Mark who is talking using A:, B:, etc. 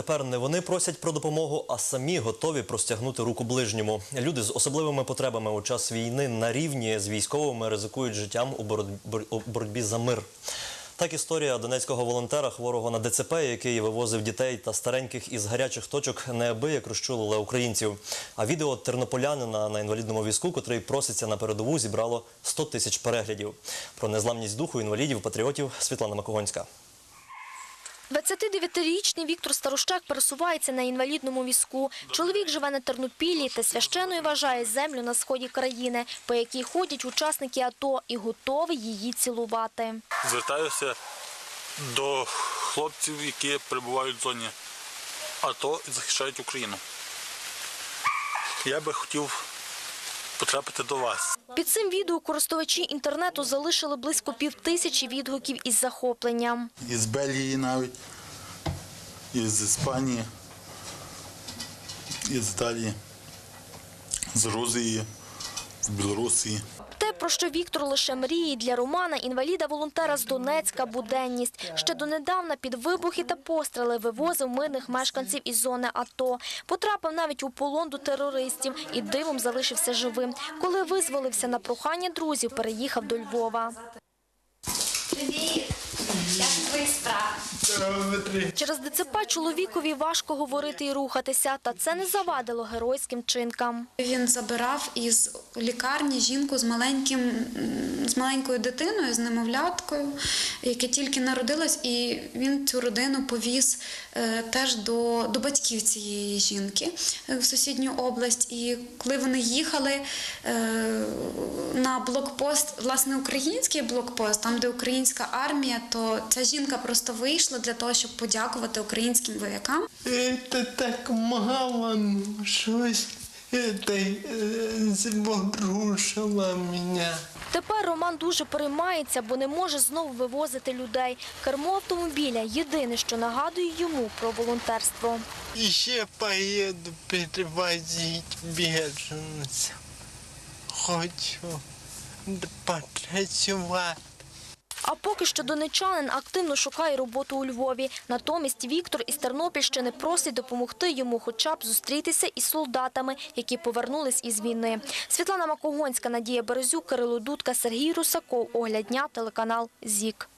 A: Тепер не вони просять про допомогу, а самі готові простягнути руку ближньому. Люди з особливими потребами у час війни на рівні з військовими ризикують життям у боротьбі, за мир. Так історія донецького волонтера, хворого на ДЦП, який вивозив дітей та стареньких із гарячих точок, неабияк розчулила українців. А відео тернополянина на інвалідному візку, котрий проситься на передову, зібрало 100 тисяч переглядів. Про незламність духу інвалідів, патріотів Світлана Макогонська.
B: 29-річний Віктор Старощак пересувається на інвалідному візку. Чоловік живе на Тернопіллі та священною вважає землю на сході країни, по якій ходять учасники АТО і готовий її цілувати.
C: звертаюся до хлопців, які перебувають в зоні АТО і захищають Україну. Я би хотів потрапити до вас.
B: Під цим відео користувачі інтернету залишили близько півтисячі відгуків із захопленням.
C: Із Бельгії навіть, із Іспанії, із Італії, з Грузії, з Білорусі.
B: Про що Віктор лише мріє для Романа, інваліда-волонтера з Донецька, буденність. Ще донедавна під вибухи та постріли вивозив мирних мешканців із зони АТО. Потрапив навіть у полон до терористів і дивом залишився живим. Коли визволився на прохання друзів, переїхав до Львова.
D: Привіт! Як твої справи?
B: Через ДЦП чоловікові важко говорити і рухатися, та це не завадило геройським чинкам.
D: Він забирав із лікарні жінку з маленьким з маленькою дитиною, з немовляткою, яке тільки народилось, і він цю родину повіз е, теж до, до батьків цієї жінки е, в сусідню область. І коли вони їхали е, на блокпост, власне, український блокпост, там де українська армія, то ця жінка просто вийшла для того, щоб подякувати українським воякам.
E: Это так мало, ну, щось это э, зворушило меня.
B: Тепер Роман дуже переймається, бо не може знову вивозити людей. Кермо автомобіля – єдине, що нагадує йому про волонтерство.
E: Еще поеду перевозить беженцев. Хочу попрацювати.
B: А поки що донечанин активно шукає роботу у Львові. Натомість Віктор із Тернопільщини просить допомогти йому хоча б зустрітися із солдатами, які повернулись із війни. Світлана Макогонська, Надія Березюк, Кирило Дудка, Сергій Русаков. Огляд дня, телеканал ЗІК.